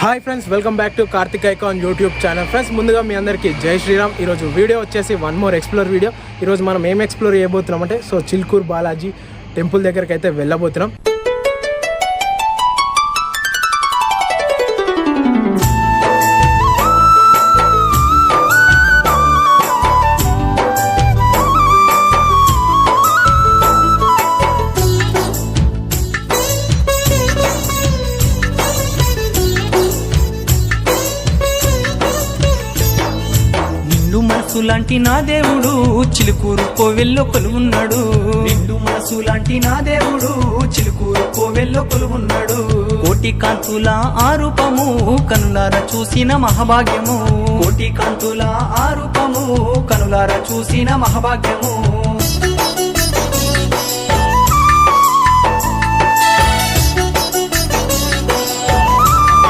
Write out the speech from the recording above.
Hi friends welcome back to Karthik icon YouTube channel friends ముందుగా మీ అందరికీ జై శ్రీరామ్. ఈరోజు వీడియో వచ్చేసి వన్ మోర్ ఎక్స్ప్లోర్ వీడియో ఈరోజు మనం ఏం ఎక్స్ప్లోర్ చేయబోతున్నాం అంటే సో చిల్కూర్ బాలాజీ టెంపుల్ దగ్గరికి అయితే వెళ్ళబోతున్నాం. నిండు మనసు లాంటి నా దేవుడు చిలుకూరు కోవెల్లో కొలువున్నాడు. నిండు మనసు లాంటి నా దేవుడు చిలుకూరు కోవెల్లో కొలువున్నాడు. కోటి కాంతుల ఆరూపము కనులార చూసిన మహాభాగ్యము. కోటి కాంతుల ఆరూపము కనులార చూసిన మహాభాగ్యము.